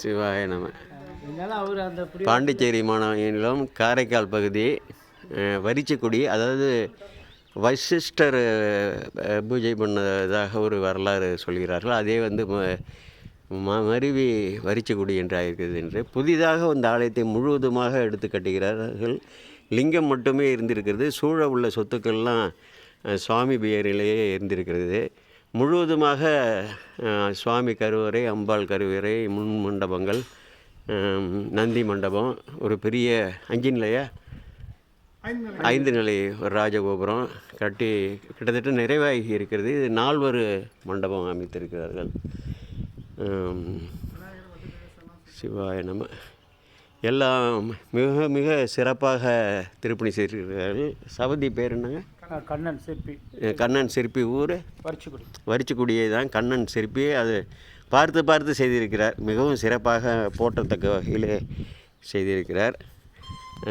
சிவாய நம. அந்த பாண்டிச்சேரி மாநிலம் காரைக்கால் பகுதி வரிச்சிக்குடி அதாவது வசிஷ்டர் பூஜை பண்ணதாக ஒரு வரலாறு சொல்கிறார்கள். அதே வந்து மருவி வரிச்சிக்குடி என்று ஆயிருக்கிறது என்று. புதிதாக இந்த ஆலயத்தை முழுவதுமாக எடுத்து கட்டுகிறார்கள். லிங்கம் மட்டுமே இருந்திருக்கிறது. சூழ உள்ள சொத்துக்கள்லாம் சுவாமி பெயரிலேயே இருந்திருக்கிறது. முழுவதுமாக சுவாமி கருவறை அம்பாள் கருவறை முன் மண்டபங்கள் நந்தி மண்டபம் ஒரு பெரிய அஞ்சு நிலையா ஐந்து நிலை ஒரு ராஜகோபுரம் கட்டி கிட்டத்தட்ட நிறைவாகி இருக்கிறது. இது நால்வரு மண்டபம் அமைத்திருக்கிறார்கள். சிவாய நம்ம எல்லாம் மிக மிக சிறப்பாக திருப்பணி செய்திருக்கிறார்கள். சபதி பேர் என்னங்க? கண்ணன் சிற்பி கண்ணன் சிற்பி ஊர். பறிச்சுக்குடி வரிச்சிக்குடியை தான் கண்ணன் சிற்பி அது பார்த்து பார்த்து செய்திருக்கிறார். மிகவும் சிறப்பாக போற்றத்தக்க வகையில் செய்திருக்கிறார்.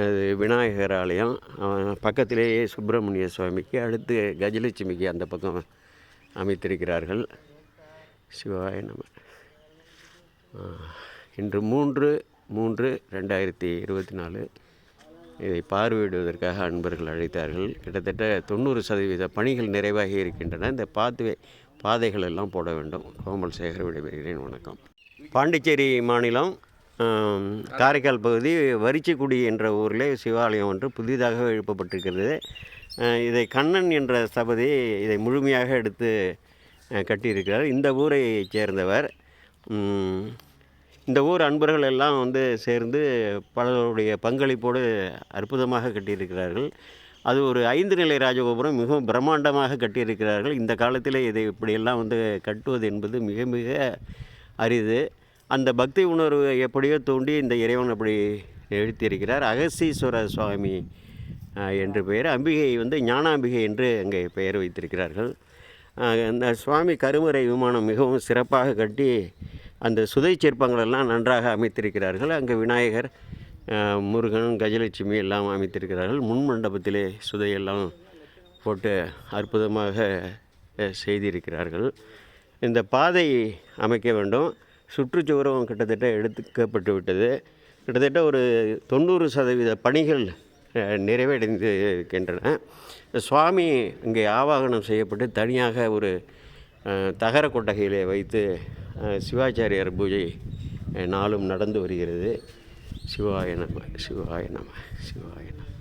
அது விநாயகர் ஆலயம். பக்கத்திலேயே சுப்பிரமணிய சுவாமிக்கு அடுத்து கஜலட்சுமிக்கு அந்த பக்கம் அமைத்திருக்கிறார்கள். சிவாய நம. இன்று மூன்று மூன்று ரெண்டாயிரத்தி இருபத்தி நாலு. இதை பார்வையிடுவதற்காக அன்பர்கள் அழைத்தார்கள். கிட்டத்தட்ட தொண்ணூறு சதவீத பணிகள் நிறைவாகி இருக்கின்றன. இந்த பாத்வே பாதைகள் எல்லாம் போட வேண்டும். கோமல் சேகர் விடைபெறுகிறேன். வணக்கம். பாண்டிச்சேரி மாநிலம் காரைக்கால் பகுதி வரிச்சிக்குடி என்ற ஊரில் சிவாலயம் ஒன்று புதிதாக எழுப்பப்பட்டிருக்கிறது. இதை கண்ணன் என்ற சபதி இதை முழுமையாக எடுத்து கட்டியிருக்கிறார். இந்த ஊரை சேர்ந்தவர் இந்த ஊர் அன்பர்கள் எல்லாம் வந்து சேர்ந்து பலருடைய பங்களிப்போடு அற்புதமாக கட்டியிருக்கிறார்கள். அது ஒரு ஐந்து நிலை ராஜகோபுரம் மிகவும் பிரம்மாண்டமாக கட்டியிருக்கிறார்கள். இந்த காலத்தில் இதை இப்படியெல்லாம் வந்து கட்டுவது என்பது மிக மிக அரிது. அந்த பக்தி உணர்வு எப்படியோ தூண்டி இந்த இறைவன் அப்படி எழுத்தியிருக்கிறார். அகஸ்தீஸ்வர சுவாமி என்று பெயர். அம்பிகை வந்து ஞானாம்பிகை என்று அங்கே பெயர் வைத்திருக்கிறார்கள். அந்த இந்த சுவாமி கருமறை விமானம் மிகவும் சிறப்பாக கட்டி அந்த சுதை சிற்பங்களெல்லாம் நன்றாக அமைத்திருக்கிறார்கள். அங்கே விநாயகர் முருகன் கஜலட்சுமி எல்லாம் அமைத்திருக்கிறார்கள். முன் மண்டபத்திலே சுதையெல்லாம் போட்டு அற்புதமாக செய்திருக்கிறார்கள். இந்த பாதை அமைக்க வேண்டும். சுற்றுச்சுவரம் கிட்டத்தட்ட எடுத்துக்கப்பட்டு விட்டது. கிட்டத்தட்ட ஒரு தொண்ணூறு சதவீத பணிகள் நிறைவடைந்து இருக்கின்றன சுவாமி இங்கே ஆவாகனம் செய்யப்பட்டு தனியாக ஒரு தகர கொட்டகையிலே வைத்து சிவாச்சாரியார் பூஜை நாளும் நடந்து வருகிறது. சிவாயனம் நம சிவாயனம்